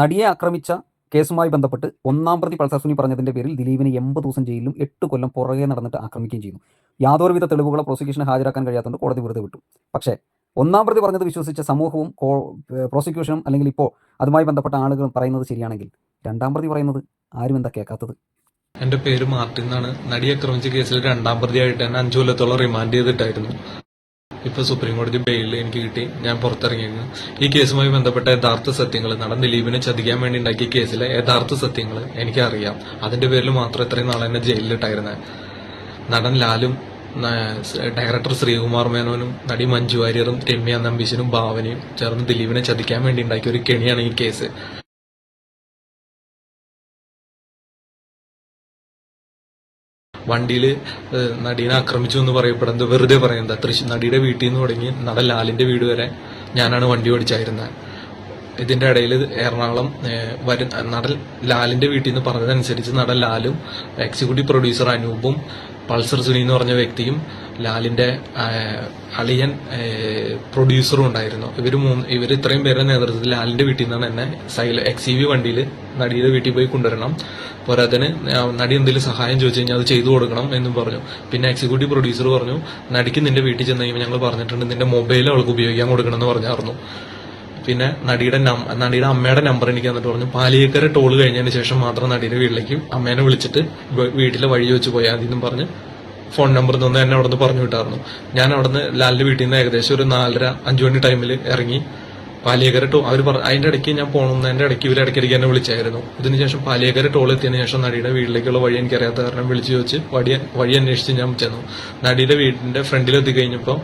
നടിയെ ആക്രമിച്ച കേസുമായി ബന്ധപ്പെട്ട് ഒന്നാം പ്രതി പൾസർ പറഞ്ഞതിന്റെ പേരിൽ ദിലീപിനെ എൺപത് ദിവസം ജയിലിലും എട്ട് കൊല്ലം പുറകെ നടന്നിട്ട് ആക്രമിക്കുകയും ചെയ്യുന്നു യാതൊരുവിധ തെളിവുകളോ പ്രോസിക്യൂഷന് ഹാജരാക്കാൻ കഴിയാത്തതുകൊണ്ട് കോടതി വെറുതെ വിട്ടു. പക്ഷേ ഒന്നാം പ്രതി പറഞ്ഞത് വിശ്വസിച്ച സമൂഹവും പ്രോസിക്യൂഷനും അല്ലെങ്കിൽ ഇപ്പോൾ അതുമായി ബന്ധപ്പെട്ട ആളുകളും പറയുന്നത് ശരിയാണെങ്കിൽ രണ്ടാം പ്രതി പറയുന്നത് ആരും എന്താ കേൾക്കാത്തത്? എന്റെ പേര് മാർട്ടിൻ എന്നാണ്. നടി ആക്രമിച്ച കേസിൽ രണ്ടാം പ്രതിയായിട്ട് തന്നെ അഞ്ചു കൊല്ലത്തോളം റിമാൻഡ് ചെയ്തിട്ടായിരുന്നു. ഇപ്പൊ സുപ്രീം കോടതി ബെയിൽ എനിക്ക് കിട്ടി. ഞാൻ പുറത്തിറങ്ങിയിരുന്നു. ഈ കേസുമായി ബന്ധപ്പെട്ട യഥാർത്ഥ സത്യങ്ങൾ നടൻ ദിലീപിനെ ചതിക്കാൻ വേണ്ടി ഉണ്ടാക്കിയ കേസിലെ യഥാർത്ഥ സത്യങ്ങൾ എനിക്കറിയാം. അതിന്റെ പേരിൽ മാത്രം ഇത്രയും നാളെ എന്നെ ജയിലിലിട്ടായിരുന്നത് നടൻ ലാലും ഡയറക്ടർ ശ്രീകുമാർ മേനോനും നടി മഞ്ജു വാര്യറും രമ്യ നമ്പീശനും ഭാവനയും ചേർന്ന് ദിലീപിനെ ചതിക്കാൻ വേണ്ടി ഉണ്ടാക്കിയ ഒരു കെണിയാണ് ഈ കേസ്. വണ്ടിയിൽ നടീനെ ആക്രമിച്ചു എന്ന് പറയപ്പെടുന്നത് വെറുതെ പറയുന്നത്. തൃശ്ശൂർ നടിയുടെ വീട്ടിൽ നിന്ന് തുടങ്ങി നട ലാലിന്റെ വീട് വരെ ഞാനാണ് വണ്ടി ഓടിച്ചായിരുന്നത് ഇതിന്റെ ഇടയിൽ എറണാകുളം വരും നടൻ ലാലിന്റെ വീട്ടിൽ നിന്ന് പറഞ്ഞതനുസരിച്ച് നടൻ ലാലും എക്സിക്യൂട്ടീവ് പ്രൊഡ്യൂസർ അനൂപും പൾസർ സുനി എന്ന് പറഞ്ഞ വ്യക്തിയും ലാലിന്റെ അളിയൻ പ്രൊഡ്യൂസറും ഉണ്ടായിരുന്നു. ഇവർ മൂന്ന് ഇവർ ഇത്രയും പേരുടെ നേതൃത്വത്തിൽ ലാലിന്റെ വീട്ടിൽ നിന്നാണ് എന്നെ സൈല എക്സ് ഇ വി വണ്ടിയിൽ നടിയുടെ വീട്ടിൽ പോയി കൊണ്ടുവരണം. പോരാത്തതിന് നടി എന്തെങ്കിലും സഹായം ചോദിച്ചു കഴിഞ്ഞാൽ അത് ചെയ്തു കൊടുക്കണം എന്നും പറഞ്ഞു. പിന്നെ എക്സിക്യൂട്ടീവ് പ്രൊഡ്യൂസർ പറഞ്ഞു നടിക്ക് നിന്റെ വീട്ടിൽ ചെന്ന് കഴിയുമ്പോൾ ഞങ്ങൾ പറഞ്ഞിട്ടുണ്ട് നിന്റെ മൊബൈൽ അവൾക്ക് ഉപയോഗിക്കാൻ കൊടുക്കണം എന്ന് പറഞ്ഞായിരുന്നു. പിന്നെ നടിയുടെ നടിയുടെ അമ്മയുടെ നമ്പർ എനിക്ക് തന്നിട്ട് പറഞ്ഞു പാലിയേക്കര ടോൾ കഴിഞ്ഞതിന് ശേഷം മാത്രം നടിയുടെ വീട്ടിലേക്ക് അമ്മേനെ വിളിച്ചിട്ട് വീട്ടിലെ വഴി വെച്ച് പോയാൽ മതി എന്നും പറഞ്ഞ് ഫോൺ നമ്പർ തന്നെ എന്നെ അവിടെ നിന്ന് പറഞ്ഞു വിട്ടായിരുന്നു ഞാൻ അവിടുന്ന് ലാലിന്റെ വീട്ടിൽ നിന്ന് ഏകദേശം ഒരു നാലര അഞ്ചു മണി ടൈമിൽ ഇറങ്ങി പാലിയേക്കര ടോ അവർ പറഞ്ഞു അതിന്റെ ഇടയ്ക്ക് ഞാൻ പോകണമെന്നതിന്റെ ഇടയ്ക്ക് ഇവർ ഇടയ്ക്കിടയ്ക്ക് എന്നെ വിളിച്ചായിരുന്നു. ഇതിനുശേഷം പാലിയേക്കര ടോൾ എത്തിയതിനു ശേഷം നടിയുടെ വീട്ടിലേക്കുള്ള വഴി എനിക്കറിയാത്ത കാരണം വിളിച്ചു ചോദിച്ച് വഴി വഴി അന്വേഷിച്ച് ഞാൻ ചെന്നു. നടിയുടെ വീടിന്റെ ഫ്രണ്ടിലെത്തി കഴിഞ്ഞപ്പോൾ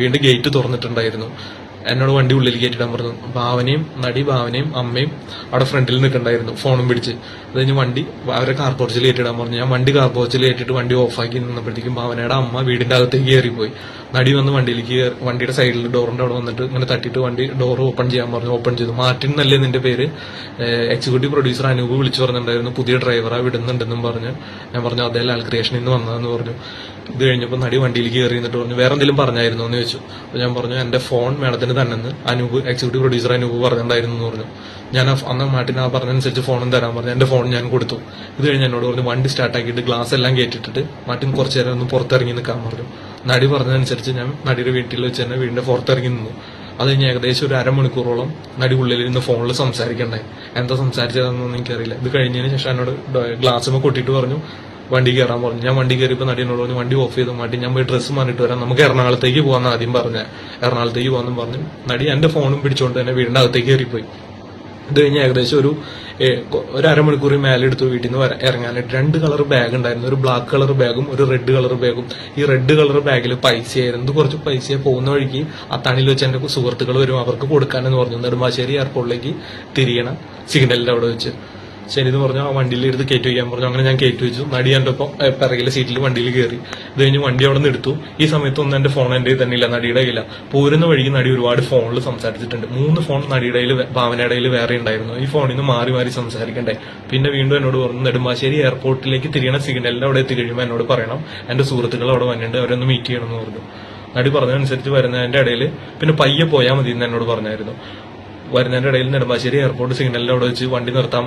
വീണ്ടും ഗേറ്റ് തുറന്നിട്ടുണ്ടായിരുന്നു. എന്നോട് വണ്ടി ഉള്ളിൽ കയറ്റിടാൻ പറഞ്ഞു. ഭാവനയും നടി ഭാവനയും അമ്മയും അവിടെ ഫ്രണ്ടിൽ നിൽക്കണ്ടായിരുന്നു ഫോണും പിടിച്ച്. അത് കഴിഞ്ഞ് വണ്ടി അവരെ കാർ പോർച്ചിൽ കയറ്റിടാൻ പറഞ്ഞു. ഞാൻ വണ്ടി കാർ പോർച്ചിൽ കയറ്റിട്ട് വണ്ടി ഓഫാക്കി നിന്നപ്പോഴത്തേക്കും ഭാവനയുടെ അമ്മ വീടിന്റെ അകത്തേക്ക് കയറിപ്പോയി. നടി വന്ന് വണ്ടിയിലേക്ക് വണ്ടിയുടെ സൈഡിൽ ഡോറിന്റെ അവിടെ വന്നിട്ട് ഇങ്ങനെ തട്ടിയിട്ട് വണ്ടി ഡോർ ഓപ്പൺ ചെയ്യാൻ പറഞ്ഞു ഓപ്പൺ ചെയ്തു. മാർട്ടിൻ എന്നല്ലേ നിന്റെ പേര്? എക്സിക്യൂട്ടീവ് പ്രൊഡ്യൂസർ അനൂപ് വിളിച്ചു പറഞ്ഞിട്ടുണ്ടായിരുന്നു പുതിയ ഡ്രൈവറാ വിടുന്നുണ്ടെന്നും പറഞ്ഞു. ഞാൻ പറഞ്ഞു അതേ ലാൽ ക്രിയേഷൻ നിന്ന് വന്നതെന്ന് പറഞ്ഞു. ഇത് കഴിഞ്ഞപ്പോൾ നടി വണ്ടിയിലേക്ക് കയറി എന്നിട്ട് പറഞ്ഞു വേറെ എന്തെങ്കിലും പറഞ്ഞായിരുന്നു? എന്ന് ചോദിച്ചു. അപ്പോൾ ഞാൻ പറഞ്ഞു എന്റെ ഫോൺ മേഡത്തിന് തന്നെ അനൂപ് എക്സിക്യൂട്ടീവ് പ്രൊഡ്യൂസർ അനൂപ് പറഞ്ഞിട്ടുണ്ടായിരുന്നു എന്ന് പറഞ്ഞു. ഞാൻ അന്ന് മാട്ടിന് ആ പറഞ്ഞനുസരിച്ച് ഫോണും തരാൻ പറഞ്ഞു. എന്റെ ഫോൺ ഞാൻ കൊടുത്തു. ഇത് കഴിഞ്ഞ് എന്നോട് പറഞ്ഞു വണ്ടി സ്റ്റാർട്ട് ആക്കിയിട്ട് ഗ്ലാസ് എല്ലാം കയറ്റിട്ടിട്ട് മാട്ടിൻ കുറച്ചു നേരം ഒന്ന് പുറത്തിറങ്ങി നിൽക്കാൻ പറഞ്ഞു. നടി പറഞ്ഞതനുസരിച്ച് ഞാൻ നടിയുടെ വീട്ടിൽ വെച്ച് തന്നെ വീടിന്റെ പുറത്തിറങ്ങി നിന്നു. അത് കഴിഞ്ഞ് ഏകദേശം ഒരു അരമണിക്കൂറോളം നടി ഉള്ളിലിരുന്ന് ഫോണിൽ സംസാരിക്കണ്ടായി. എന്താ സംസാരിച്ചതെന്നൊന്നും എനിക്കറിയില്ല. ഇത് കഴിഞ്ഞതിന് ശേഷം എന്നോട് ഗ്ലാസ്സുമ്പോൾ കൊട്ടിയിട്ട് പറഞ്ഞു വണ്ടി കയറാൻ പറഞ്ഞു. ഞാൻ വണ്ടി കയറിയപ്പോൾ നടിയനോട് പറഞ്ഞു വണ്ടി ഓഫ് ചെയ്ത്? മാറ്റി ഞാൻ പോയി ഡ്രസ്സ് മാറിയിട്ട് വരാം. നമുക്ക് എറണാകുളത്തേക്ക് പോകാമെന്ന് ആദ്യം പറഞ്ഞ. എറണാകുളത്തേക്ക് പോകാമെന്നും പറഞ്ഞു നടി എന്റെ ഫോണും പിടിച്ചുകൊണ്ട് തന്നെ വീടിന്റെ അകത്തേക്ക് കയറിപ്പോയി ഇത് കഴിഞ്ഞ് ഏകദേശം ഒരു ഒരു അരമണിക്കൂർ മേലെ എടുത്തു വീട്ടിൽ നിന്ന് വരാൻ ഇറങ്ങാനായിട്ട്. രണ്ട് കളർ ബാഗ് ഉണ്ടായിരുന്നു. ഒരു ബ്ലാക്ക് കളർ ബാഗും ഒരു റെഡ് കളർ ബാഗും ഈ റെഡ് കളർ ബാഗിൽ പൈസയായിരുന്നു. കുറച്ച് പൈസ പോകുന്ന വഴിക്ക് അത്താണിയിൽ വെച്ച് എന്റെ സുഹൃത്തുക്കൾ വരും. അവർക്ക് കൊടുക്കാനെന്ന് പറഞ്ഞു. നെടുമ്പാശ്ശേരി എയർപോർട്ടിലേക്ക് തിരിയണം. സിഗ്നലിന്റെ അവിടെ വെച്ച്. ശരി പറഞ്ഞു ആ വണ്ടിയിൽ എടുത്ത് കയറ്റി വയ്ക്കാൻ പറഞ്ഞു. അങ്ങനെ ഞാൻ കയറ്റി വെച്ചു. നടി എന്റെ ഒപ്പം പിറകിലെ സീറ്റിൽ വണ്ടിയിൽ കയറി ഇത് കഴിഞ്ഞ് വണ്ടി അവിടെ നിന്ന് എടുത്തു. ഈ സമയത്തൊന്നും എന്റെ ഫോൺ എന്റെ തന്നെ ഇല്ല നടിയുടെ കയ്യില്ല പോരുന്ന വഴിക്ക് നടി ഒരുപാട് ഫോണിൽ സംസാരിച്ചിട്ടുണ്ട്. മൂന്ന് ഫോൺ നടിയുടെ കയ്യിൽ ഭാവനയുടെ വേറെ ഉണ്ടായിരുന്നു. ഈ ഫോണിൽ നിന്ന് മാറി മാറി സംസാരിക്കണ്ടേ? പിന്നെ വീണ്ടും എന്നോട് പറഞ്ഞു നെടുമ്പാശ്ശേരി എയർപോർട്ടിലേക്ക് തിരിയണ സിഗ്നലിന്റെ അവിടെ എത്തി കഴിയുമ്പോൾ എന്നോട് പറയണം. എന്റെ സുഹൃത്തുക്കൾ അവിടെ വന്നിട്ടുണ്ട് അവരൊന്ന് മീറ്റ് ചെയ്യണമെന്ന് പറഞ്ഞു. നടി പറഞ്ഞതനുസരിച്ച് വരുന്നതിന്റെ ഇടയിൽ പിന്നെ പയ്യെ പോയാൽ മതി എന്ന് എന്നോട് പറഞ്ഞായിരുന്നു. വരുന്നതിന്റെ ഇടയിൽ നെടുമ്പാശ്ശേരി എയർപോർട്ട് സിഗ്നലിന്റെ അവിടെ വെച്ച് വണ്ടി നിർത്താൻ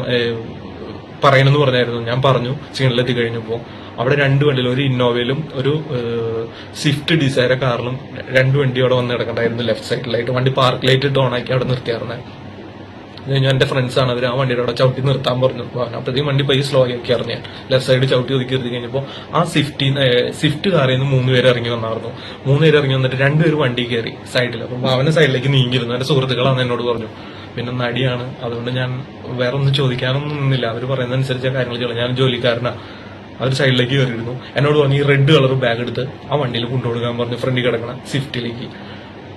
പറയണമെന്ന് പറഞ്ഞായിരുന്നു. ഞാൻ പറഞ്ഞു സിഗ്നലിൽ എത്തി കഴിഞ്ഞപ്പോൾ അവിടെ രണ്ട് വണ്ടിയിൽ ഒരു ഇന്നോവയിലും ഒരു സ്വിഫ്റ്റ് ഡിസൈറ കാറിലും രണ്ട് വണ്ടി അവിടെ വന്ന് കിടക്കണ്ടായിരുന്നു ലെഫ്റ്റ് സൈഡിലായിട്ട് വണ്ടി പാർക്ക് ലൈറ്റ് ഇട്ട് ഓണാക്കി അവിടെ നിർത്തിയായിരുന്നേ. കഴിഞ്ഞ് എന്റെ ഫ്രണ്ട്സ് ആണ്. അവർ ആ വണ്ടിയുടെ അവിടെ ചവിട്ടി നിർത്താൻ പറഞ്ഞു. അപ്പോഴത്തേക്കും വണ്ടി പൈസ സ്ലോ ആക്കി ഞാൻ. ലെഫ്റ്റ് സൈഡ് ചവിട്ടി ഒതുക്കി എത്തി കഴിഞ്ഞപ്പോൾ ആ സ്വിഫ്റ്റി സ്വിഫ്റ്റ് കാറിൽ നിന്ന് മൂന്ന് പേര് ഇറങ്ങി വന്നായിരുന്നു. മൂന്ന് പേര് ഇറങ്ങി വന്നിട്ട് രണ്ടുപേര് വണ്ടി കയറി സൈഡിൽ അപ്പം അവനെ സൈഡിലേക്ക് നീങ്ങിയിരുന്നു. എന്റെ സുഹൃത്തുക്കളാണ് എന്നോട് പറഞ്ഞു. പിന്നെ നടിയാണ്. അതുകൊണ്ട് ഞാൻ വേറെ ഒന്നും ചോദിക്കാനൊന്നും നിന്നില്ല. അവർ പറയുന്നതനുസരിച്ച കാര്യങ്ങൾ ചെയ്യണം ഞാൻ ജോലിക്കാരനാണ് അവർ സൈഡിലേക്ക് കയറിയിരുന്നു. എന്നോട് പറഞ്ഞു ഈ റെഡ് കളർ ബാഗ് എടുത്ത് ആ വണ്ടിയിൽ കൊണ്ടുകൊടുക്കാൻ പറഞ്ഞു. ഫ്രണ്ടിൽ കിടക്കണ സ്വിഫ്റ്റിലേക്ക്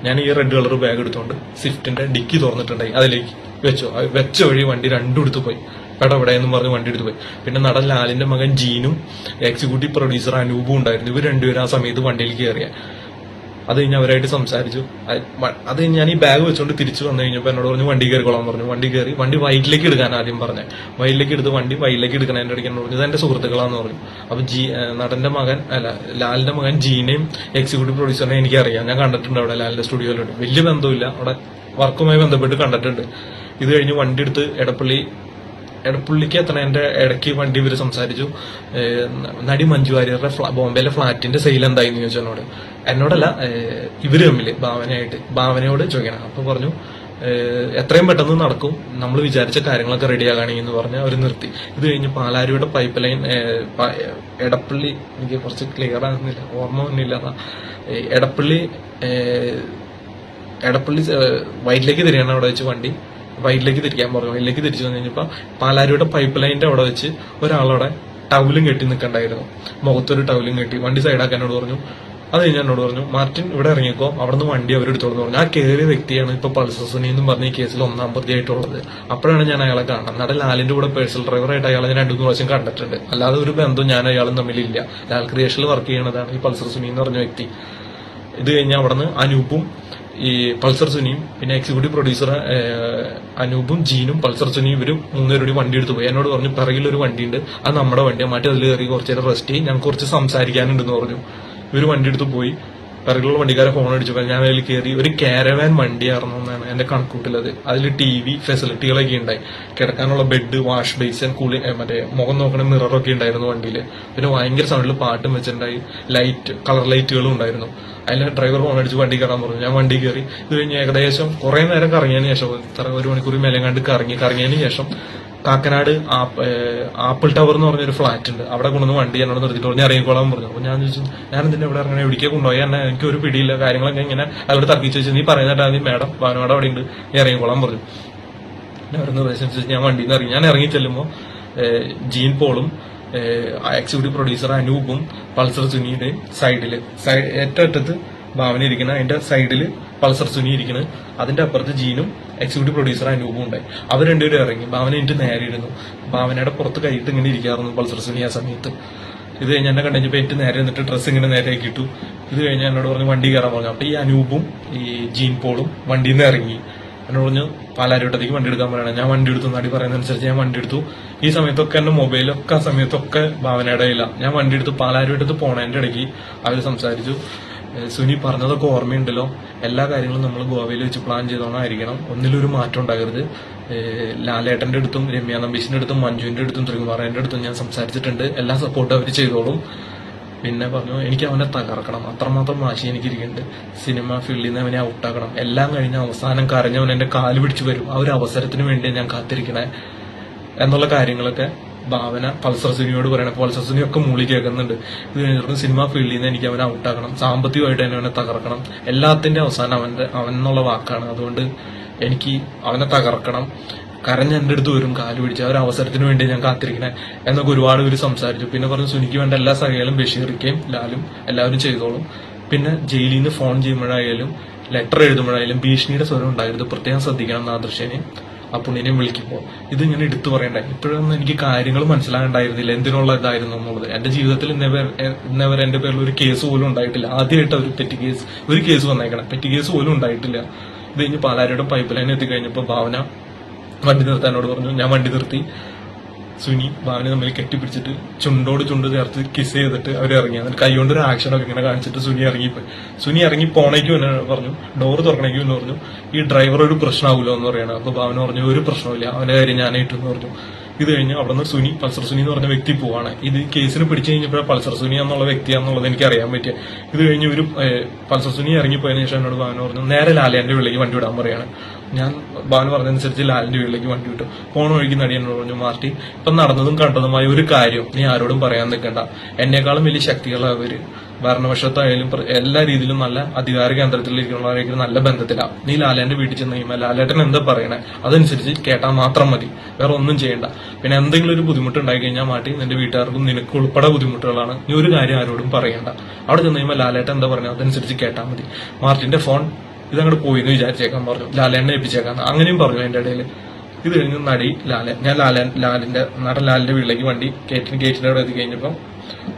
ഞാൻ ഈ റെഡ് കളർ ബാഗ് എടുത്തുകൊണ്ട് സ്വിഫ്റ്റിന്റെ ഡിക്കി തുറന്നിട്ടുണ്ടായി. അതിലേക്ക്. വെച്ചു. വെച്ച വഴി വണ്ടി രണ്ടും എടുത്തു പോയി. പെടപെടെ എന്ന് പറഞ്ഞ് വണ്ടി എടുത്തു പോയി. പിന്നെ നടൻ ലാലിന്റെ മകൻ ജീനും എക്സിക്യൂട്ടീവ് പ്രൊഡ്യൂസർ അനൂപും ഉണ്ടായിരുന്നു. ഇവർ രണ്ടുപേരും ആ സമയത്ത് വണ്ടിയിൽ കയറിയ അത് കഴിഞ്ഞ് അവരായിട്ട് സംസാരിച്ചു. അത് ഞാൻ ഈ ബാഗ് വെച്ചുകൊണ്ട് തിരിച്ചു വന്നു കഴിഞ്ഞപ്പോൾ എന്നോട് പറഞ്ഞു വണ്ടി കയറിക്കോളാൻ പറഞ്ഞു. വണ്ടി കയറി വണ്ടി വൈറ്റിലേക്ക് എടുക്കാൻ ആദ്യം പറഞ്ഞു. വൈറ്റിലേക്ക് എടുത്ത് വണ്ടി വൈറ്റിലേക്ക് എടുക്കണതിന്റെ ഇടയ്ക്ക് എന്നോട് പറഞ്ഞു ഇത് എന്റെ സുഹൃത്തുക്കളാന്ന് പറഞ്ഞു. അപ്പൊ ജി നടന്റെ മകൻ അല്ല ലാലിന്റെ മകൻ ജീനെയും എക്സിക്യൂട്ടീവ് പ്രൊഡ്യൂസറിനെ എനിക്കറിയാം. ഞാൻ കണ്ടിട്ടുണ്ട് അവിടെ ലാലിന്റെ സ്റ്റുഡിയോയിലുണ്ട് വലിയ ബന്ധമില്ല അവിടെ വർക്കുമായി ബന്ധപ്പെട്ട് കണ്ടിട്ടുണ്ട്. ഇത് കഴിഞ്ഞ് വണ്ടി എടുത്ത് എടപ്പള്ളി എടപ്പള്ളിക്ക് എത്തണേന്റെ ഇടയ്ക്ക് വണ്ടി ഇവർ സംസാരിച്ചു. നടി മഞ്ജു വാര്യരുടെ ബോംബെയിലെ ഫ്ലാറ്റിന്റെ സെയിൽ എന്തായിരുന്നു ചോദിച്ചു എന്നോട്. എന്നോടല്ല ഇവർ തമ്മിൽ ഭാവനയായിട്ട് ഭാവനയോട് ചോദിക്കണം. അപ്പൊ പറഞ്ഞു എത്രയും പെട്ടെന്ന് നടക്കും നമ്മൾ വിചാരിച്ച കാര്യങ്ങളൊക്കെ റെഡിയാകാണെങ്കിൽ എന്ന് പറഞ്ഞ് അവർ നിർത്തി. ഇത് കഴിഞ്ഞ് പാലാരിയുടെ പൈപ്പ് ലൈൻ എടപ്പള്ളി എനിക്ക് കുറച്ച് ക്ലിയർ ആകുന്നില്ല ഓർമ്മ ഒന്നുമില്ല എടപ്പള്ളി എടപ്പള്ളി വയറ്റിലേക്ക് തിരിയാണ് അവിടെ വെച്ച് വണ്ടി. വൈറ്റിലേക്ക് തിരിക്കാൻ പറഞ്ഞു വൈറ്റിലേക്ക് തിരിച്ചു വന്നു കഴിഞ്ഞപ്പോ പാലാരിയുടെ പൈപ്പ് ലൈനിന്റെ അവിടെ വെച്ച് ഒരാളവിടെ ടൗലും കെട്ടി നിൽക്കണ്ടായിരുന്നു. മുഖത്തൊരു ടൗലും കെട്ടി വണ്ടി സൈഡാക്കാനോട് പറഞ്ഞു. അത് കഴിഞ്ഞ് എന്നോട് പറഞ്ഞു മാർട്ടിൻ ഇവിടെ ഇറങ്ങിക്കോ. അവിടുന്ന് വണ്ടി അവരെടുത്തോളന്ന് പറഞ്ഞു. ആ കയറിയ വ്യക്തിയാണ് ഇപ്പൊ പൾസർ സുനി എന്നും പറഞ്ഞ ഈ കേസിൽ ഒന്നാം പ്രതിയായിട്ടുള്ളത്. അപ്പോഴാണ് ഞാൻ അയാളെ കാണുന്നത്. നടൻ ലാലിന്റെ കൂടെ പേഴ്സണൽ ഡ്രൈവറായിട്ട് അയാളെ ഞാൻ രണ്ടു മൂന്ന് പ്രാവശ്യം കണ്ടിട്ടുണ്ട്. അല്ലാതെ ഒരു ബന്ധം ഞാൻ അയാളും തമ്മിലില്ല. ലാൽ ക്രിയേഷനിൽ വർക്ക് ചെയ്യുന്നതാണ് ഈ പൾസർ സുനി എന്ന് പറഞ്ഞ വ്യക്തി. ഇത് കഴിഞ്ഞ് അവിടുന്ന് അനൂപും ഈ പൾസർ സുനിയും പിന്നെ എക്സിക്യൂട്ടീവ് പ്രൊഡ്യൂസർ അനൂപും ജീനും പൾസർ സുനിയും ഇവരും മൂന്നുപേരോട് വണ്ടി എടുത്തു പോയി. എന്നോട് പറഞ്ഞു പിറകിലൊരു വണ്ടിയുണ്ട്. അത് നമ്മുടെ വണ്ടിയാണ് മാറ്റി അതിൽ കയറി കുറച്ച് നേരം റെസ്റ്റ് ചെയ്യും. ഞങ്ങൾക്ക് കുറച്ച് സംസാരിക്കാനുണ്ടെന്ന് പറഞ്ഞു. ഇവർ വണ്ടി എടുത്ത് പോയി. പിറകിലുള്ള വണ്ടിക്കാരെ ഫോൺ അടിച്ചപ്പോൾ ഞാൻ അതിൽ കയറി ഒരു കാരവാൻ വണ്ടിയായിരുന്നു എന്നാണ് എന്റെ കണക്കൂട്ടിലത്. അതിൽ ടി വി ഫെസിലിറ്റികളൊക്കെ ഉണ്ടായി. കിടക്കാനുള്ള ബെഡ് വാഷ് ബേസൻ കൂളി മറ്റേ മുഖം നോക്കണ മിററൊക്കെ ഉണ്ടായിരുന്നു വണ്ടിയിൽ പിന്നെ ഭയങ്കര സൗണ്ടിൽ പാട്ടും വെച്ചിട്ടുണ്ടായി. ലൈറ്റ് കളർ ലൈറ്റുകളും ഉണ്ടായിരുന്നു. അതിൽ ഡ്രൈവർ ഫോൺ അടിച്ച് വണ്ടി കയറാൻ പറഞ്ഞു. ഞാൻ വണ്ടി കയറി ഇത് കഴിഞ്ഞ് ഏകദേശം കുറെ നേരം കറങ്ങിയതിന് ശേഷം ഒരു മണിക്കൂർ മേലെ കണ്ട് കറങ്ങി. കറങ്ങിയതിന് ശേഷം കാക്കനാട് ആപ്പ്- ആപ്പിൾ ടവർ എന്ന് പറഞ്ഞൊരു ഫ്ലാറ്റ് ഉണ്ട്. അവിടെ കൊണ്ടുവന്ന് വണ്ടി എന്നോട് നിർത്തിയിട്ട് പറഞ്ഞു ഇറങ്ങിക്കോളാൻ പറഞ്ഞു. അപ്പൊ ഞാൻ ചോദിച്ചു ഞാൻ എന്തിനാ ഇവിടെ ഇറങ്ങണേ? എവിടേക്ക് കൊണ്ടുപോയി? എന്നെ എനിക്ക് ഒരു പിടിയില്ല. കാര്യങ്ങളൊക്കെ ഇങ്ങനെ അവരോട് തർക്കിച്ച് വെച്ചു നീ പറയുന്നിട്ടാ നീ മേഡം. ഭാനുവാട് അവിടെ ഉണ്ട്. നീ ഇറങ്ങിക്കോളാൻ പറഞ്ഞു. ഞാൻ അനുസരിച്ച് ഞാൻ വണ്ടിയിൽ നിന്ന് ഇറങ്ങി. ഞാൻ ഇറങ്ങി ചെല്ലുമ്പോൾ ജീൻ പോളും എക്സിക്യൂട്ടീവ് പ്രൊഡ്യൂസർ അനൂപും പൾസർ സുനിയുടെയും സൈഡിൽ സൈഡ് ഏറ്റവും അറ്റത്ത് ഭാവന ഇരിക്കുന്ന അതിന്റെ സൈഡിൽ പൾസർ സുനി ഇരിക്കുന്നത് അതിന്റെ അപ്പുറത്ത് ജീനും എക്സിക്യൂട്ടീവ് പ്രൊഡ്യൂസർ അനൂപും ഉണ്ടായി. അവർ രണ്ടുപേരും ഇറങ്ങി. ഭാവന എനിക്ക് നേരെ ഇരുന്നു ഭാവനയുടെ പുറത്ത് കൈയിട്ട് ഇങ്ങനെ ഇരിക്കാറുന്നു പൾസർ സുനി ആ സമയത്ത്. ഇത് കഴിഞ്ഞ് എന്നെ കണ്ടുകഴിഞ്ഞപ്പോൾ എനിക്ക് നേരെ നിന്നിട്ട് ഡ്രസ്സ് ഇങ്ങനെ നേരെ ഇട്ടു. ഇത് കഴിഞ്ഞ് എന്നോട് പറഞ്ഞു വണ്ടി കയറാൻ പറഞ്ഞു അപ്പൊ ഈ അനൂപും ഈ ജീൻ പോളും വണ്ടിയിൽ നിന്ന് ഇറങ്ങി. എന്നോട് പറഞ്ഞു പാലാരിവട്ടത്തേക്ക് വണ്ടി എടുക്കാൻ പറയണം ഞാൻ വണ്ടി എടുത്തു. നടി പറയുന്നതനുസരിച്ച് ഞാൻ വണ്ടി എടുത്തു. ഈ സമയത്തൊക്കെ എന്റെ മൊബൈലൊക്കെ ആ സമയത്തൊക്കെ ഭാവനയുടെ ഇല്ല ഞാൻ വണ്ടി എടുത്ത് പാലാരിവട്ടത്ത് പോണേന്റെ ഇടയ്ക്ക് അവർ സംസാരിച്ചു. സുനി പറഞ്ഞതൊക്കെ ഓർമ്മയുണ്ടല്ലോ. എല്ലാ കാര്യങ്ങളും നമ്മൾ ഗോവയിൽ വെച്ച് പ്ലാൻ ചെയ്തോണായിരിക്കണം ഒന്നിലൊരു മാറ്റം ഉണ്ടാകരുത്. ലാലേട്ടന്റെ അടുത്തും രമ്യ നമ്പീഷിന്റെ അടുത്തും മഞ്ജുവിന്റെ അടുത്തും ത്രികുമാറിന്റെ അടുത്തും ഞാൻ സംസാരിച്ചിട്ടുണ്ട്. എല്ലാ സപ്പോർട്ടും അവർ ചെയ്തോളും. പിന്നെ പറഞ്ഞു എനിക്ക് അവനെ തകർക്കണം. അത്രമാത്രം വാശി എനിക്കിരിക്കുന്നുണ്ട്. സിനിമ ഫീൽഡിൽ നിന്ന് അവനെ ഔട്ടാക്കണം എല്ലാം കഴിഞ്ഞ അവസാനം കരഞ്ഞവൻ എന്റെ കാൽ പിടിച്ചു വരും. ആ ഒരു അവസരത്തിന് വേണ്ടി ഞാൻ കാത്തിരിക്കണേ. എന്നുള്ള കാര്യങ്ങളൊക്കെ ഭാവന പൾസർ സിനിയോട് പറയണം പൾസർ സിനി ഒക്കെ മൂളി കേൾക്കുന്നുണ്ട്. ഇത് കഴിഞ്ഞിട്ട് സിനിമ ഫീൽഡിൽ നിന്ന് എനിക്ക് അവനെ ഔട്ടാക്കണം. സാമ്പത്തികമായിട്ട് തന്നെ അവനെ തകർക്കണം. എല്ലാത്തിന്റെ അവസാനം അവന്റെ അവൻ എന്നുള്ള വാക്കാണ്. അതുകൊണ്ട് എനിക്ക് അവനെ തകർക്കണം. കരഞ്ഞ് എന്റെ അടുത്ത് വരും കാൽ പിടിച്ച്. ആ ഒരു അവസരത്തിന് വേണ്ടി ഞാൻ കാത്തിരിക്കണേ എന്നൊക്കെ ഒരുപാട് പേര് സംസാരിച്ചു. പിന്നെ പറഞ്ഞു സുനിക്ക് വേണ്ട എല്ലാ സഹകളും ബഷീറിക്കയും ലാലും എല്ലാവരും ചെയ്തോളും. പിന്നെ ജയിലിൽ നിന്ന് ഫോൺ ചെയ്യുമ്പോഴായാലും ലെറ്റർ എഴുതുമ്പോഴായാലും ഭീഷണിയുടെ സ്വരം ഉണ്ടായിരുന്നു പ്രത്യേകം ശ്രദ്ധിക്കണം നാദൃശ്യനെ ആ പുണ്യനെ വിളിക്കുമ്പോൾ ഇത് ഇങ്ങനെ എടുത്തു പറയണ്ടേ? ഇപ്പോഴൊന്നും എനിക്ക് കാര്യങ്ങൾ മനസ്സിലാകണ്ടായിരുന്നില്ല. എന്തിനുള്ള ഇതായിരുന്നു എന്നുള്ളത്. എന്റെ ജീവിതത്തിൽ ഇന്നവർ ഇന്നവർ എന്റെ പേരിൽ ഒരു കേസ് പോലും ഉണ്ടായിട്ടില്ല. ആദ്യമായിട്ട് ഒരു പെറ്റി കേസ് ഒരു കേസ് വന്നേക്കണം. പെറ്റി കേസ് പോലും ഉണ്ടായിട്ടില്ല. ഇത് കഴിഞ്ഞ് പാലാരിയുടെ പൈപ്പ് ലൈൻ എത്തിക്കഴിഞ്ഞപ്പോൾ ഭാവന വണ്ടി നിർത്താനോട് പറഞ്ഞു ഞാൻ വണ്ടി നിർത്തി. സുനി ഭാവന തമ്മിൽ കെട്ടിപ്പിടിച്ചിട്ട് ചുണ്ടോട് ചുണ്ട് ചേർത്ത് കിസ് ചെയ്തിട്ട് അവർ ഇറങ്ങി എന്നിട്ട് കൈകൊണ്ട് ഒരു ആക്ഷനൊക്കെ ഇങ്ങനെ കാണിച്ചിട്ട് സുനി ഇറങ്ങിപ്പോയി. സുനി ഇറങ്ങി പോണേക്കും എന്നെ പറഞ്ഞു ഡോറ് തുറക്കണേക്കും എന്ന് പറഞ്ഞു ഈ ഡ്രൈവർ ഒരു പ്രശ്നമാവുമല്ലോ എന്ന് പറയണം. അപ്പൊ ഭാവന പറഞ്ഞു ഒരു പ്രശ്നമില്ല അവന്റെ കാര്യം ഞാനായിട്ട് എന്ന് പറഞ്ഞു. ഇത് കഴിഞ്ഞ് അവിടുന്ന് സുനി പൾസർ സുനി എന്ന് പറഞ്ഞ വ്യക്തി പോവാണ്. ഇത് കേസിന് പിടിച്ചു കഴിഞ്ഞപ്പോഴാണ് പൾസർ സുനി എന്നുള്ള വ്യക്തിയാന്നുള്ളത് എനിക്ക് അറിയാൻ പറ്റിയ. ഇത് കഴിഞ്ഞ് ഒരു പൾസർ സുനി ഇറങ്ങിപ്പോയതിനു ശേഷം എന്നോട് ഭാവന പറഞ്ഞു നേരെ ലാലേന്റെ വിളിക്ക് വണ്ടി വിടാൻ പറയാണ്. ഞാൻ ഭാവന പറഞ്ഞതനുസരിച്ച് ലാലിന്റെ വീട്ടിലേക്ക് വണ്ടി വിട്ടു. ഫോൺ വഴിക്ക് നടി എന്നോട് പറഞ്ഞു മാർട്ടി ഇപ്പൊ നടന്നതും കണ്ടതുമായ ഒരു കാര്യം നീ ആരോടും പറയാൻ നിൽക്കണ്ട. എന്നെക്കാളും വലിയ ശക്തികളാണ് അവർ ഭരണപക്ഷത്തായാലും എല്ലാ രീതിയിലും നല്ല അധികാര കേന്ദ്രത്തിലിരിക്കുന്നവരായിരിക്കും നല്ല ബന്ധത്തിലാണ് നീ ലാലേന്റെ വീട്ടിൽ ചെന്ന് കഴിയുമ്പോൾ ലാലേട്ടൻ എന്താ പറയണേ? അതനുസരിച്ച് കേട്ടാൽ മാത്രം മതി. വേറെ ഒന്നും ചെയ്യണ്ട. പിന്നെ എന്തെങ്കിലും ഒരു ബുദ്ധിമുട്ട് ഉണ്ടായി കഴിഞ്ഞാൽ മാറ്റി നിന്റെ വീട്ടുകാർക്കും നിനക്ക് ഉൾപ്പെടെ ബുദ്ധിമുട്ടുകളാണ്. നീ ഒരു കാര്യം ആരോടും പറയണ്ട. അവിടെ ചെന്ന് കഴിയുമ്പോൾ ലാലേട്ടൻ എന്താ പറയുന്നത് അതനുസരിച്ച് കേട്ടാൽ മതി. മാർട്ടിന്റെ ഫോൺ ഇതങ്ങോട്ട് പോയി എന്ന് വിചാരിച്ചേക്കാൻ പറഞ്ഞു ലാലേട്ടനെ ഏൽപ്പിച്ചേക്കാൻ അങ്ങനെയും പറഞ്ഞു അതിന്റെ ഇടയിൽ ഇത് കഴിഞ്ഞ് നടി ലാലൻ ഞാൻ ലാലൻ ലാലിന്റെ നടൻ ലാലിന്റെ വീട്ടിലേക്ക് വണ്ടി ഗേറ്റിന് ഗേറ്റിന്റെ അവിടെ എത്തി കഴിഞ്ഞപ്പം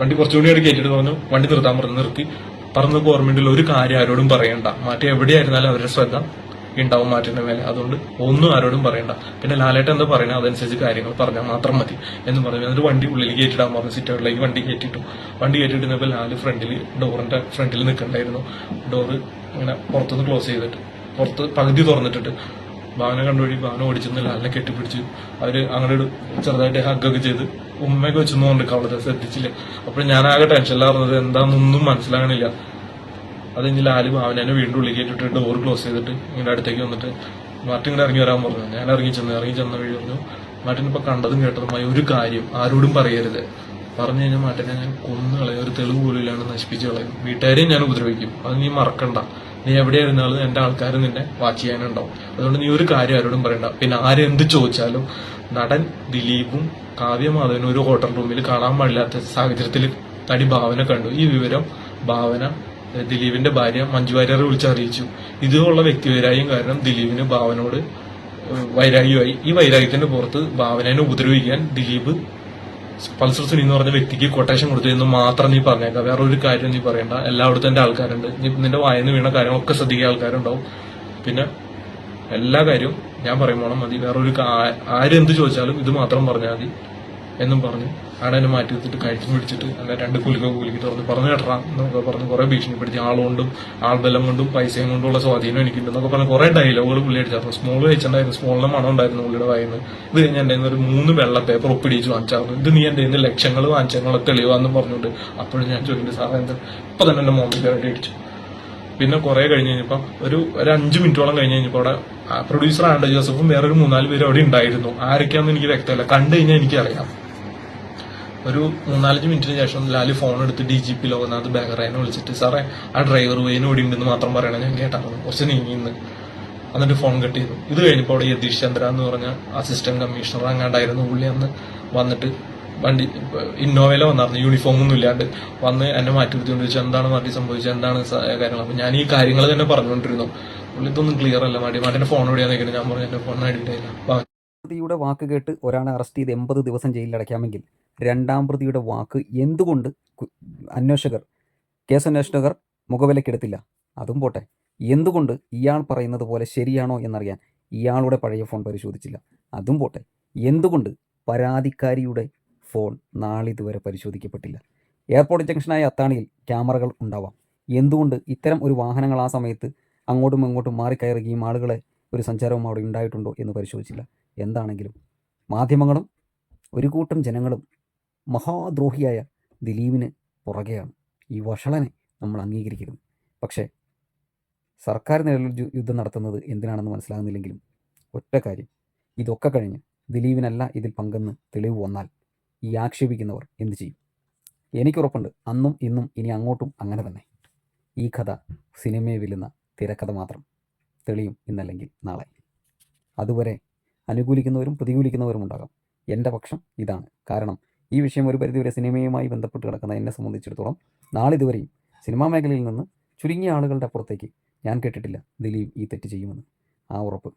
വണ്ടി കുറച്ചുകൂടി അവിടെ കേറ്റിട്ട് പറഞ്ഞു വണ്ടി നിർത്താൻ പറഞ്ഞു നിർത്തി. പറഞ്ഞ ഗവൺമെന്റിൽ ഒരു കാര്യം ആരോടും പറയണ്ട. മാറ്റി എവിടെയായിരുന്നാലും അവരുടെ ശ്രദ്ധ ഉണ്ടാവും മാറ്റിന്റെ മേലെ. അതുകൊണ്ട് ഒന്നും ആരോടും പറയണ്ട. പിന്നെ ലാലേട്ടൻ എന്താ പറയണത് അതനുസരിച്ച് കാര്യങ്ങൾ പറഞ്ഞാൽ മാത്രം മതി എന്ന് പറഞ്ഞു. എന്നിട്ട് വണ്ടി ഉള്ളിൽ കയറ്റിടാൻ പറഞ്ഞു സിറ്റൗട്ടിലേക്ക് വണ്ടി കയറ്റിട്ടു വണ്ടി കയറ്റിട്ടിരുന്നപ്പോൾ ലാൽ ഫ്രണ്ടിൽ ഡോറിന്റെ ഫ്രണ്ടിൽ നിൽക്കണ്ടായിരുന്നു ഡോറ് ഇങ്ങനെ പുറത്തുനിന്ന് ക്ലോസ് ചെയ്തിട്ട് പുറത്ത് പകുതി തുറന്നിട്ടിട്ട്. ഭവനം കണ്ടുപിടി ഭാവന ഓടിച്ചെന്നില്ല നല്ല കെട്ടിപ്പിടിച്ച് അവർ അങ്ങോട്ട് ചെറുതായിട്ട് ഹഗ്ഗൊക്കെ ചെയ്ത്. ഉമ്മയൊക്കെ വെച്ചെന്ന് കൊണ്ട് കവളത്തെ ശ്രദ്ധിച്ചില്ല. അപ്പോൾ ഞാൻ ആകെ ടെൻഷനിലായിരുന്നത് എന്താണെന്നൊന്നും മനസ്സിലാകണില്ല. അത് ഇനി ലാൽ ഭാവനെ വീണ്ടും ഉള്ളിൽ കയറ്റിട്ട് ഡോർ ക്ലോസ് ചെയ്തിട്ട് ഇങ്ങനെ അടുത്തേക്ക് വന്നിട്ട് മാർട്ടിൻ ഇങ്ങനെ ഇറങ്ങി വരാൻ പറഞ്ഞു. ഞാൻ ഇറങ്ങി ചെന്ന് ഇറങ്ങി ചെന്ന വഴി പറഞ്ഞു മാർട്ടിൻ ഇപ്പൊ കണ്ടതും കേട്ടതുമായി ഒരു കാര്യം ആരോടും പറയരുത്. പറഞ്ഞു കഴിഞ്ഞാൽ മാർട്ടിനെ ഞാൻ കൊന്നു കളയും. ഒരു തെളിവ് പോലും ഇല്ലാണ്ട് നശിപ്പിച്ച് കളയും. വീട്ടുകാരെയും ഞാൻ ഉപദ്രവിക്കും. അത് നീ മറക്കണ്ട. നീ എവിടെ ഇരുന്നാലും എന്റെ ആൾക്കാർ നിന്നെ വാച്ച് ചെയ്യാനുണ്ടാവും. അതുകൊണ്ട് നീ ഒരു കാര്യം ആരോടും പറയണ്ട. പിന്നെ ആരെന്ത് ചോദിച്ചാലും നടൻ ദിലീപും കാവ്യമാധവനും ഒരു ഹോട്ടൽ റൂമിൽ കാണാൻ പാടില്ലാത്ത സാഹചര്യത്തിൽ നടി ഭാവന കണ്ടു. ഈ വിവരം ഭാവന ദിലീപിന്റെ ഭാര്യ മഞ്ജു വാര്യറെ വിളിച്ച് അറിയിച്ചു. ഇതുള്ള വ്യക്തിവൈരാഗ്യം കാരണം ദിലീപിന് ഭാവനോട് വൈരാഗ്യമായി. ഈ വൈരാഗ്യത്തിന്റെ പുറത്ത് ഭാവനനെ ഉപദ്രവിക്കാൻ ദിലീപ് പൾസർ സുനി എന്ന് പറഞ്ഞ വ്യക്തിക്ക് കൊട്ടേഷൻ കൊടുത്തു എന്ന് മാത്രം നീ പറഞ്ഞേക്കാം. വേറെ ഒരു കാര്യം നീ പറയണ്ട. എല്ലായിടത്തും എന്റെ ആൾക്കാരുണ്ട്. നീ നിന്റെ വായന്ന് വീണ കാര്യങ്ങളൊക്കെ ശ്രദ്ധിക്കുക. ആൾക്കാരുണ്ടാവും. പിന്നെ എല്ലാ കാര്യവും ഞാൻ പറയുമ്പോൾ മതി. വേറൊരു ആരെന്ത് ചോദിച്ചാലും ഇത് മാത്രം പറഞ്ഞാൽ മതി. എന്നും പറഞ്ഞ്. ആടേനെ മാറ്റി വെച്ചിട്ട് കഴിച്ചു പിടിച്ചിട്ട് അങ്ങനെ രണ്ട് കുലുക്ക കുലുക്കി തുറന്ന് പറഞ്ഞു കേട്ടാ എന്നൊക്കെ പറഞ്ഞ്. കുറെ ഭീഷണിപ്പെടുത്തി. ആളുകൊണ്ടും ആൾബലം കൊണ്ടും പൈസയും കൊണ്ടുള്ള സ്വാധീനം എനിക്കുണ്ടെന്നൊക്കെ പറഞ്ഞ് കുറെ ഡയലോഗുകൾ പുള്ളി അടിച്ചായിരുന്നു സ്മോൾ വെച്ചിട്ടുണ്ടായിരുന്നു സ്മോളിന് മണം ഉണ്ടായിരുന്നു പുള്ളിയുടെ വായിന്ന് ഇത് കഴിഞ്ഞ് എന്റെ ഒരു മൂന്ന് വെള്ള പേപ്പർ ഒപ്പിടിച്ച് വാങ്ങിച്ചായിരുന്നു ഇത് നീ നിന്ന് ലക്ഷങ്ങൾ വാങ്ങിച്ചങ്ങളെ തെളിവാന്ന് പറഞ്ഞുകൊണ്ട് അപ്പോഴും ഞാൻ ചോദിക്കുന്നത് സാറേ എന്താ? ഇപ്പൊ തന്നെ എന്റെ മോമിൽ കയറി അടിച്ചു. പിന്നെ കുറെ കഴിഞ്ഞ് കഴിഞ്ഞപ്പോ ഒരു ഒരു അഞ്ച് മിനിറ്റോളം കഴിഞ്ഞ് കഴിഞ്ഞപ്പോ അവിടെ പ്രൊഡ്യൂസർ ആൻഡ് ജോസഫും വേറൊരു മൂന്നാൽ പേര് അവിടെ ഉണ്ടായിരുന്നു. ആരൊക്കെയാണെന്ന് എനിക്ക് വ്യക്തമല്ല. കണ്ടു കഴിഞ്ഞാൽ എനിക്കറിയാം. ഒരു മൂന്നാലഞ്ച് മിനിറ്റിന് ശേഷം ലാൽ ഫോൺ എടുത്ത് ഡി ജി പി ലോകനാഥ് ബെഹ്റേനെ വിളിച്ചിട്ട് സാറേ ആ ഡ്രൈവർ വെയിൻ ഓടിയുണ്ടെന്ന് മാത്രം പറയണം ഞാൻ കേട്ടാണ് കുറച്ച് നീങ്ങിന്ന് എന്നിട്ട് ഫോൺ കട്ട് ചെയ്തു. ഇത് കഴിഞ്ഞപ്പോൾ അവിടെ യതീഷ് ചന്ദ്ര എന്ന് പറഞ്ഞ അസിസ്റ്റന്റ് കമ്മീഷണർ അങ്ങാണ്ടായിരുന്നു പുള്ളി അന്ന് വന്നിട്ട് വണ്ടി ഇന്നോവയിലെ വന്നായിരുന്നു യൂണിഫോം ഒന്നും ഇല്ലാണ്ട് വന്ന് എന്നെ മാറ്റി നിർത്തിക്കൊണ്ട് ചോദിച്ചു എന്താണ് മാറ്റി സംഭവിച്ചത്? എന്താണ് കാര്യങ്ങൾ? അപ്പൊ ഞാൻ ഈ കാര്യങ്ങൾ തന്നെ പറഞ്ഞുകൊണ്ടിരുന്നു. പുള്ളി ഇതൊന്നും ക്ലിയർ അല്ല മാറ്റി മാറ്റിന്റെ ഫോൺ ഓടിയാന്ന് കഴിഞ്ഞാൽ ഞാൻ പറഞ്ഞു എന്റെ ഫോൺ അടിയിട്ടില്ല യുടെ വാക്ക് കേട്ട് ഒരാളെ അറസ്റ്റ് ചെയ്ത് എൺപത് ദിവസം ജയിലിൽ അടയ്ക്കാമെങ്കിൽ രണ്ടാം പ്രതിയുടെ വാക്ക് എന്തുകൊണ്ട് അന്വേഷകർ കേസ് അന്വേഷകർ മുഖവിലക്കെടുത്തില്ല അതും പോട്ടെ. എന്തുകൊണ്ട് ഇയാൾ പറയുന്നത് പോലെ ശരിയാണോ എന്നറിയാൻ ഇയാളുടെ പഴയ ഫോൺ പരിശോധിച്ചില്ല. അതും പോട്ടെ. എന്തുകൊണ്ട് പരാതിക്കാരിയുടെ ഫോൺ നാളിതുവരെ പരിശോധിക്കപ്പെട്ടില്ല? എയർപോർട്ട് ജംഗ്ഷനായ അത്താണിയിൽ ക്യാമറകൾ ഉണ്ടാവാം. എന്തുകൊണ്ട് ഇത്തരം ഒരു വാഹനങ്ങൾ ആ സമയത്ത് അങ്ങോട്ടും ഇങ്ങോട്ടും മാറിക്കയറുകയും ആളുകളെ ഒരു സഞ്ചാരവും അവിടെ ഉണ്ടായിട്ടുണ്ടോ എന്ന് പരിശോധിച്ചില്ല? എന്താണെങ്കിലും മാധ്യമങ്ങളും ഒരു കൂട്ടം ജനങ്ങളും മഹാദ്രോഹിയായ ദിലീപിന് പുറകെയാണ് ഈ വഷളനെ നമ്മൾ അംഗീകരിക്കരുത് പക്ഷേ സർക്കാർ നിലയിൽ യുദ്ധം നടത്തുന്നത് എന്തിനാണെന്ന് മനസ്സിലാകുന്നില്ലെങ്കിലും ഒറ്റ കാര്യം. ഇതൊക്കെ കഴിഞ്ഞ് ദിലീപിനല്ല ഇതിൽ പങ്കെന്ന് തെളിവ് വന്നാൽ ഈ ആക്ഷേപിക്കുന്നവർ എന്ത് ചെയ്യും? എനിക്കുറപ്പുണ്ട് അന്നും ഇന്നും ഇനി അങ്ങോട്ടും അങ്ങനെ തന്നെ. ഈ കഥ സിനിമയെ വില്ലുന്ന തിരക്കഥ മാത്രം. തെളിയും ഇന്നല്ലെങ്കിൽ നാളെ. അതുവരെ അനുകൂലിക്കുന്നവരും പ്രതികൂലിക്കുന്നവരും ഉണ്ടാകാം. എന്റെ പക്ഷം ഇതാണ്. കാരണം ഈ വിഷയം ഒരു പരിധിവരെ സിനിമയുമായി ബന്ധപ്പെട്ട് കിടക്കുന്ന എന്നെ സംബന്ധിച്ചിടത്തോളം നാളിതുവരെയും സിനിമാ മേഖലയിൽ നിന്ന് ചുരുങ്ങിയ ആളുകളുടെ അപ്പുറത്തേക്ക് ഞാൻ കേട്ടിട്ടില്ല ദിലീപ് ഈ തെറ്റ് ചെയ്യുമെന്ന്. ആ ഉറപ്പ്.